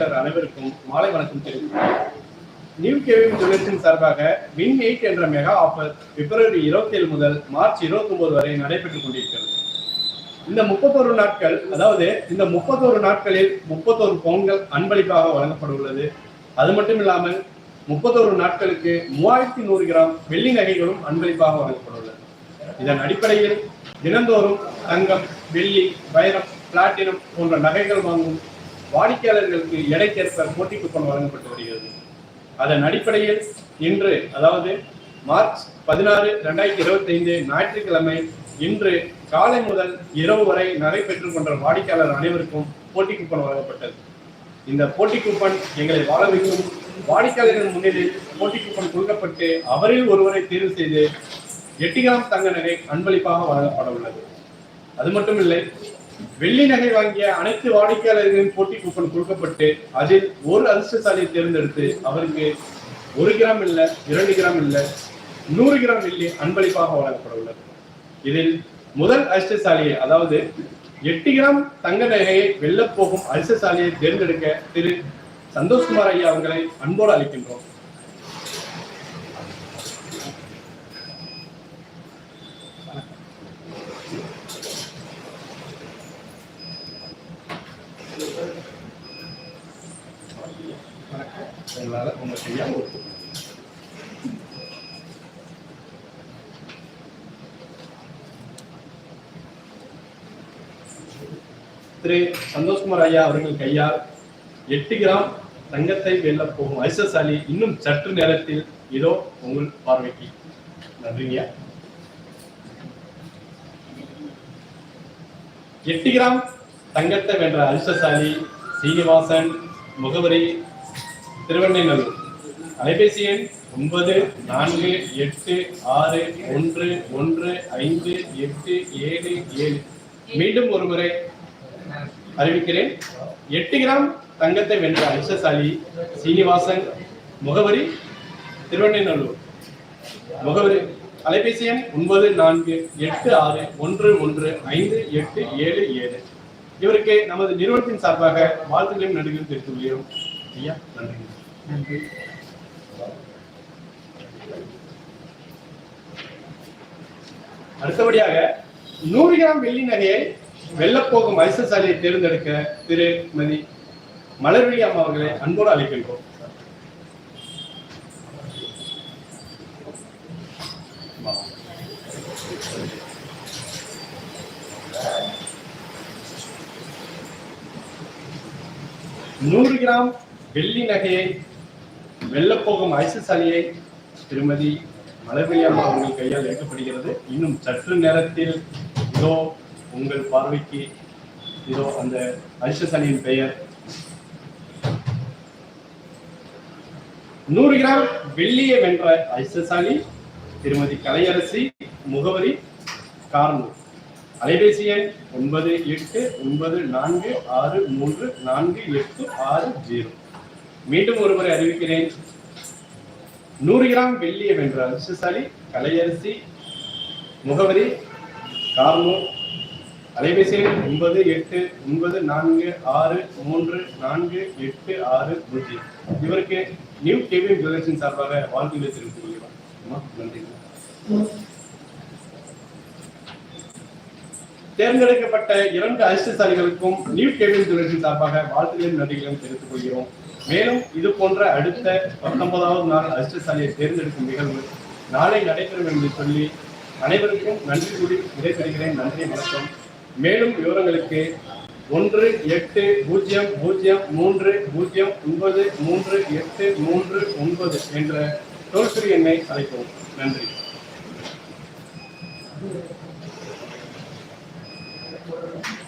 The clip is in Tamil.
வாடிக்கையாளர் அனைவருக்கும் மாலை வணக்கம் தெரிவிக்கிறேன் நியூ கேவிங் ஜுவல்லர்ஸின் சார்பாக வின் எயிட் என்ற மெகா ஆஃபர் பிப்ரவரி இருபத்தி ஏழு முதல் மார்ச் இருபத்தி ஒன்பது வரை நடைபெற்றுக் கொண்டிருக்கிறது. இந்த முப்பத்தோரு நாட்கள் அதாவது இந்த முப்பத்தோரு நாட்களில் முப்பத்தோரு பவுன்கள் அன்பளிப்பாக வழங்கப்பட உள்ளது அது மட்டும் இல்லாமல் முப்பத்தோரு நாட்களுக்கு மூவாயிரத்தி நூறு கிராம் வெள்ளி நகைகளும் அன்பளிப்பாக வழங்கப்பட உள்ளது இதன் அடிப்படையில் தினந்தோறும் தங்கம் வெள்ளி வைரம் பிளாட்டினம் போன்ற நகைகள் வாங்கும் வாடிக்கையாளர்களுக்கு எடைக்கேற்ப போட்டி குப்பன் வழங்கப்பட்டு வருகிறது. அதன் அடிப்படையில் இன்று அதாவது மார்ச் பதினாறு ரெண்டாயிரத்தி இருபத்தி ஐந்து ஞாயிற்றுக்கிழமை இன்று காலை முதல் இரவு வரை நடைபெற்றுக் கொண்ட வாடிக்கையாளர் அனைவருக்கும் போட்டி கூப்பன் வழங்கப்பட்டது. இந்த போட்டி கூப்பன் எங்களை வாழ வைக்கும். வாடிக்கையாளர்கள் முன்னிலையில் போட்டி கூப்பன் கொடுக்கப்பட்டு அவரில் ஒருவரை தேர்வு செய்து எட்டிகாம் தங்க நகை அன்பளிப்பாக வழங்கப்பட உள்ளது. அது மட்டும் இல்லை வெள்ளி நகை வாங்கிய அனைத்து வாடிக்கையாளர்களின் போட்டி கூப்பன் கொடுக்கப்பட்டு அதில் ஒரு அதிர்ஷ்டசாலியை தேர்ந்தெடுத்து அவருக்கு ஒரு கிராம் இல்ல இரண்டு கிராம் இல்ல நூறு கிராம் வெள்ளி அன்பளிப்பாக வழங்கப்பட உள்ளது. இதில் முதல் அதிர்ஷ்டசாலியை அதாவது எட்டு கிராம் தங்க நகையை வெல்ல போகும் அதிர்ஷ்டசாலியை தேர்ந்தெடுக்க திரு சந்தோஷ்குமார் ஐயா அவர்களை அன்போடு அளிக்கின்றோம் உங்களால உங்க கையா ஒரு திரு சந்தோஷ்குமார் ஐயா அவர்கள் கையால் எட்டு கிராம் தங்கத்தை வெல்ல போகும் ஐசசாலி இன்னும் சற்று நேரத்தில் இதோ உங்கள் பார்வைக்கு. நன்றிங்க எட்டு கிராம் தங்கத்தை வென்ற அதிர்ஷ்டசாலி சீனிவாசன் முகவரி திருவண்ணைநல்லூர் அலைபேசி எண் ஒன்பது நான்கு எட்டு ஆறு ஒன்று ஒன்று ஐந்து எட்டு ஏழு ஏழு. மீண்டும் ஒருமுறை அறிவிக்கிறேன். எட்டு கிராம் தங்கத்தை வென்ற அதிர்ஷ்டசாலி சீனிவாசன் முகவரி திருவண்ணைநல்லூர் முகவரி அலைபேசி எண் ஒன்பது நான்கு எட்டு ஆறு ஒன்று ஒன்று ஐந்து எட்டு ஏழு ஏழு. இவருக்கு நமது நிறுவனத்தின் சார்பாக வாழ்த்துக்களையும் நன்றிகளும் தெரிவித்துள்ளோம் ஐயா நன்றி நன்றி. அடுத்தபடியாக நூறு கிராம் வெள்ளி நகையை வெல்லப்போகும் ஐசசாலியை தேர்ந்தெடுக்க திருமதி மலர்விழி அம்மா அவர்களை அன்போடு அழைக்கின்றோம். நூறு கிராம் வெள்ளி நகையை வெல்லப்போகும் ஐசசாலியை திருமதி மலர்விழி அவர்கள் கையால் ஏற்கப்படுகிறது இன்னும் சற்று நேரத்தில் இதோ உங்கள் பார்வைக்கு இதோ அந்த ஐசசாலியின் பெயர். நூறு கிராம் வெள்ளியை வென்ற ஐசசாலி திருமதி கலையரசி முகவரி கார்னூர். அலைபேசி எண் ஒன்பது எட்டு ஒன்பது நான்கு ஆறு மூன்று நான்கு எட்டு ஆறு ஜீரோ. மீண்டும் ஒருமுறை அறிவிக்கிறேன். நூறு கிராம் வெள்ளியை வென்ற அதிர்ஷ்டசாலி கலையரசி முகவரி கார்னூர் அலைபேசி எண் ஒன்பது எட்டு ஒன்பது நான்கு ஆறு மூன்று நான்கு எட்டு ஆறு பூஜ்ஜியம். இவருக்கு நியூ கேவிஎம் ஜுவல்லர்ஸின் சார்பாக வாழ்த்துக்களை தெரிவித்துக் கொள்கிறோம். நன்றி. தேர்ந்தெடுக்கப்பட்ட இரண்டு அதிர்ஷ்டசாலிகளுக்கும் நியூ கேவிஎம் ஜுவல்லர்ஸின் சார்பாக வாழ்த்துக்களையும் நன்றிகளையும் தெரிவித்துக் கொள்கிறோம். மேலும் இது போன்ற அடுத்த பத்தொன்பதாவது நாள் அதிர்ஷ்டசாலியை தேர்ந்தெடுக்கும் நிகழ்வு நாளை நடைபெறும் என்று சொல்லி அனைவருக்கும் நன்றி கூறி விடைபெறுகிறேன். நன்றி வணக்கம். மேலும் விவரங்களுக்கு ஒன்று எட்டு பூஜ்ஜியம் பூஜ்ஜியம் மூன்று பூஜ்ஜியம் ஒன்பது மூன்று எட்டு மூன்று ஒன்பது என்ற டோல் ஃப்ரீ எண்ணை அழைக்கவும் நன்றி. Thank you.